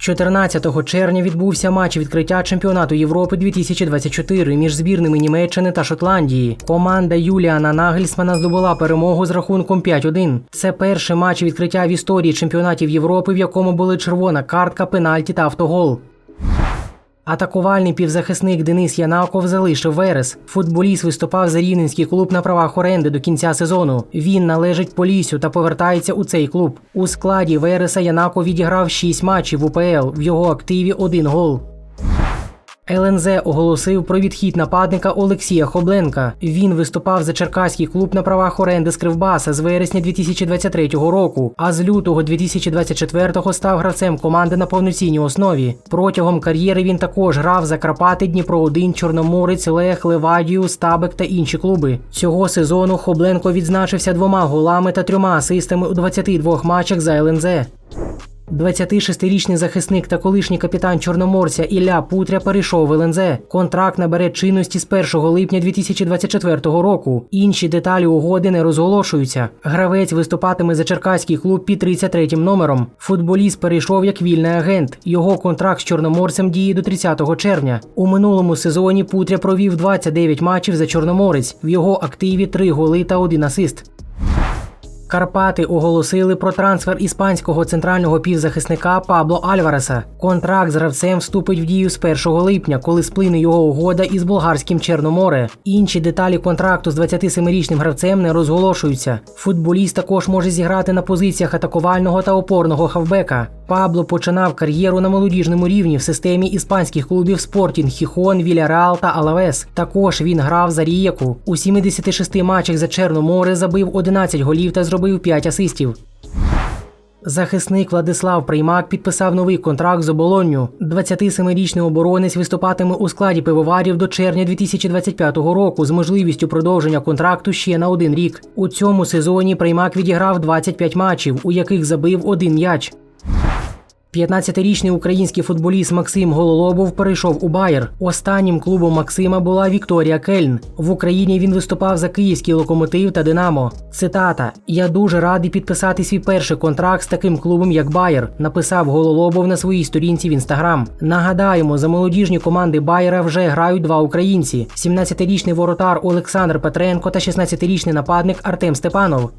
14 червня відбувся матч відкриття чемпіонату Європи 2024 між збірними Німеччини та Шотландії. Команда Юліана Нагельсмана здобула перемогу з рахунком 5-1. Це перший матч відкриття в історії чемпіонатів Європи, в якому були червона картка, пенальті та автогол. Атакувальний півзахисник Денис Янаков залишив Верес. Футболіст виступав за рівненський клуб на правах оренди до кінця сезону. Він належить Полісю та повертається у цей клуб. У складі Вереса Янаков відіграв 6 матчів УПЛ. В його активі один гол. ЛНЗ оголосив про відхід нападника Олексія Хобленка. Він виступав за черкаський клуб на правах оренди з Кривбаса з вересня 2023 року, а з лютого 2024 став гравцем команди на повноцінній основі. Протягом кар'єри він також грав за Карпати, Дніпро 1 Чорноморець, Лех, Левадію, Стабек та інші клуби. Цього сезону Хобленко відзначився двома голами та трьома асистами у 22 матчах за ЛНЗ. 26-річний захисник та колишній капітан Чорноморця Ілля Путря перейшов в ЛНЗ. Контракт набере чинності з 1 липня 2024 року. Інші деталі угоди не розголошуються. Гравець виступатиме за черкаський клуб під 33-м номером. Футболіст перейшов як вільний агент. Його контракт з чорноморцем діє до 30 червня. У минулому сезоні Путря провів 29 матчів за Чорноморець. В його активі 3 голи та 1 асист. Карпати оголосили про трансфер іспанського центрального півзахисника Пабло Альвареса. Контракт з гравцем вступить в дію з 1 липня, коли сплине його угода із болгарським Чорноморе. Інші деталі контракту з 27-річним гравцем не розголошуються. Футболіст також може зіграти на позиціях атакувального та опорного хавбека. Пабло починав кар'єру на молодіжному рівні в системі іспанських клубів Спортінг, Хіхон, Віляреал та Алавес. Також він грав за Рієку. У 76 матчах за Чорноморе забив 11 голів та зробив 5 асистів. Захисник Владислав Приймак підписав новий контракт з оболонню. 27-річний оборонець виступатиме у складі пивоварів до червня 2025 року з можливістю продовження контракту ще на один рік. У цьому сезоні Приймак відіграв 25 матчів, у яких забив один м'яч. 15-річний український футболіст Максим Гололобов перейшов у Байер. Останнім клубом Максима була Вікторія Кельн. В Україні він виступав за київський локомотив та Динамо. Цитата: Я дуже радий підписати свій перший контракт з таким клубом, як Байер, написав Гололобов на своїй сторінці в інстаграм. Нагадаємо, за молодіжні команди Байера вже грають два українці: 17-річний воротар Олександр Петренко та 16-річний нападник Артем Степанов.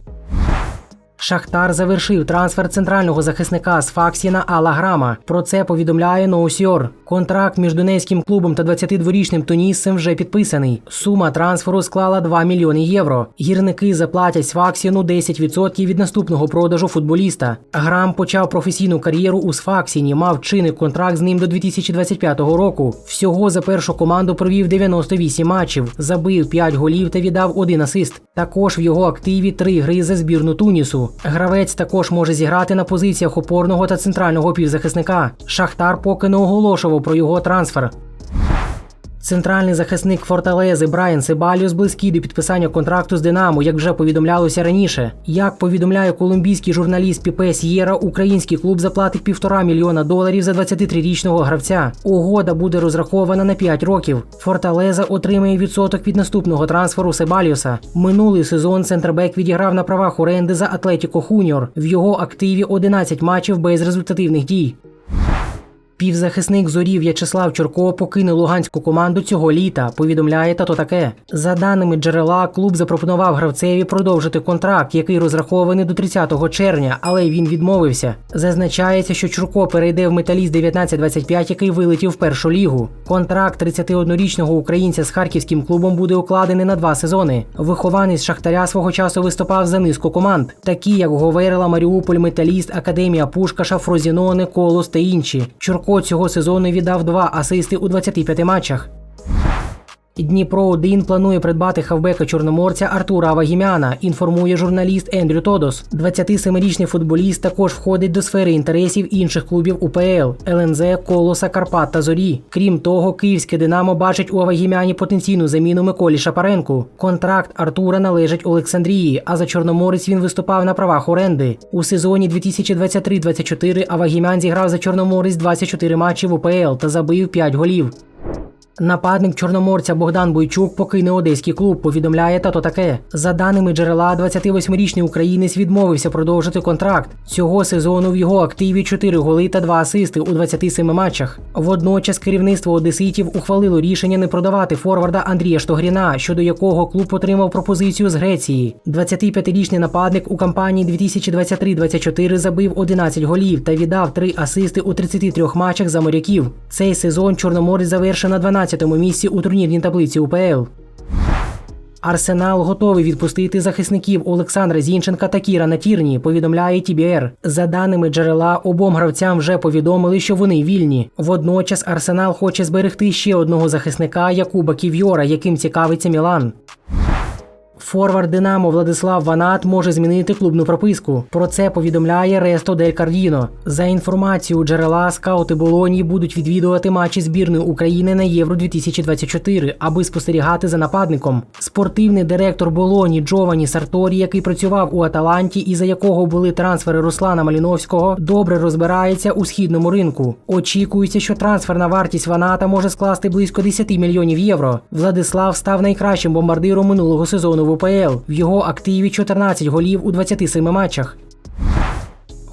Шахтар завершив трансфер центрального захисника з Факсіна Алла Грама. Про це повідомляє Ноусьор. Контракт між донецьким клубом та 22-річним тунісцем вже підписаний. Сума трансферу склала 2 мільйони євро. Гірники заплатять Сфаксіну 10% від наступного продажу футболіста. Грам почав професійну кар'єру у Сфаксіні, мав чинний контракт з ним до 2025 року. Всього за першу команду провів 98 матчів, забив 5 голів та віддав один асист. Також в його активі 3 гри за збірну Тунісу. Гравець також може зіграти на позиціях опорного та центрального півзахисника. Шахтар поки не оголошував про його трансфер. Центральний захисник Форталези Брайан Себаліус близький до підписання контракту з Динамо, як вже повідомлялося раніше. Як повідомляє колумбійський журналіст Піпе С'єра, український клуб заплатить півтора мільйона доларів за 23-річного гравця. Угода буде розрахована на 5 років. Форталеза отримає відсоток від наступного трансферу Себаліуса. Минулий сезон центрбек відіграв на правах оренди за Атлетіко Хуніор. В його активі 11 матчів без результативних дій. Півзахисник зорі В'ячеслав Чурко покине луганську команду цього літа. Повідомляє тато таке. За даними джерела, клуб запропонував гравцеві продовжити контракт, який розрахований до 30 червня, але він відмовився. Зазначається, що Чурко перейде в металіст 1925, який вилетів в першу лігу. Контракт 31-річного українця з харківським клубом буде укладений на два сезони. Вихованець Шахтаря свого часу виступав за низку команд, такі як Говерла, Маріуполь, Металіст, Академія Пушкаша, Фрозінони, Колос та інші. Чурко цього сезону віддав два асисти у 25 матчах. Дніпро 1 планує придбати хавбека чорноморця Артура Авагімяна, інформує журналіст Ендрю Тодос. 27-річний футболіст також входить до сфери інтересів інших клубів УПЛ ЛНЗ, Колоса, Карпат та Зорі. Крім того, київське Динамо бачить у Авагімяні потенційну заміну Миколі Шапаренку. Контракт Артура належить Олександрії, а за Чорноморець він виступав на правах оренди. У сезоні 2023-24 Авагімян зіграв за Чорноморець 24 матчі в УПЛ та забив 5 голів. Нападник чорноморця Богдан Бойчук покине одеський клуб. Повідомляє тато таке. За даними джерела, 28-річний українець відмовився продовжити контракт. Цього сезону в його активі 4 голи та 2 асисти у 27 матчах. Водночас керівництво одеситів ухвалило рішення не продавати форварда Андрія Штогріна, щодо якого клуб отримав пропозицію з Греції. 25-річний нападник у кампанії 2023-24 забив 11 голів та віддав 3 асисти у 33 матчах за моряків. Цей сезон Чорноморець завершив на 12-му місці у турнірній таблиці УПЛ. Арсенал готовий відпустити захисників Олександра Зінченка та Кіра Натірні, повідомляє ТБР. За даними джерела, обом гравцям вже повідомили, що вони вільні. Водночас Арсенал хоче зберегти ще одного захисника Якуба Ків'йора, яким цікавиться Мілан. Форвард Динамо Владислав Ванат може змінити клубну прописку. Про це повідомляє Ресто Дель Кардіно. За інформацією джерела, скаути Болонії будуть відвідувати матчі збірної України на Євро 2024, аби спостерігати за нападником. Спортивний директор Болоні Джовані Сарторі, який працював у Аталанті і за якого були трансфери Руслана Маліновського, добре розбирається у східному ринку. Очікується, що трансферна вартість Ваната може скласти близько 10 мільйонів євро. Владислав став найкращим бомбардиром минулого сезону в УПЛ. В його активі 14 голів у 27 матчах.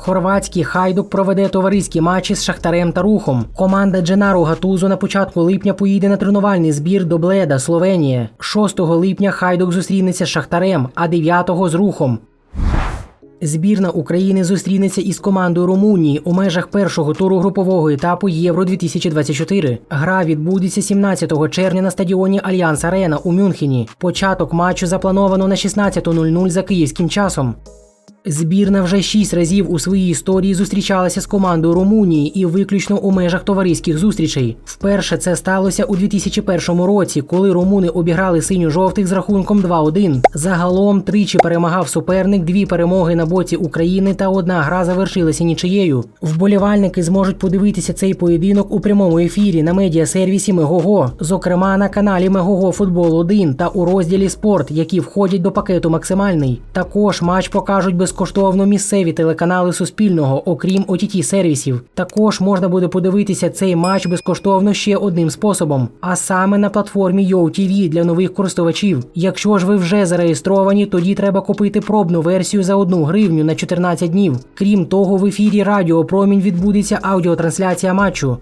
Хорватський хайдук проведе товариські матчі з Шахтарем та Рухом. Команда Дженару Гатузу на початку липня поїде на тренувальний збір до Бледа, Словенія. 6 липня хайдук зустрінеться з Шахтарем, а 9 з Рухом. Збірна України зустрінеться із командою Румунії у межах першого туру групового етапу Євро 2024. Гра відбудеться 17 червня на стадіоні Альянс Арена у Мюнхені. Початок матчу заплановано на 16.00 за київським часом. Збірна вже шість разів у своїй історії зустрічалася з командою Румунії і виключно у межах товариських зустрічей. Вперше це сталося у 2001 році, коли румуни обіграли синьо-жовтих з рахунком 2-1. Загалом тричі перемагав суперник, дві перемоги на боці України та одна гра завершилася нічиєю. Вболівальники зможуть подивитися цей поєдинок у прямому ефірі на медіасервісі Мегого, зокрема на каналі Мегого Футбол 1 та у розділі Спорт, які входять до пакету максимальний. Також матч покажуть безкоштовно місцеві телеканали Суспільного, окрім ott сервісів. Також можна буде подивитися цей матч безкоштовно ще одним способом, а саме на платформі YoTV для нових користувачів. Якщо ж ви вже зареєстровані, тоді треба купити пробну версію за 1 гривню на 14 днів. Крім того, в ефірі Радіо Промінь відбудеться аудіотрансляція матчу.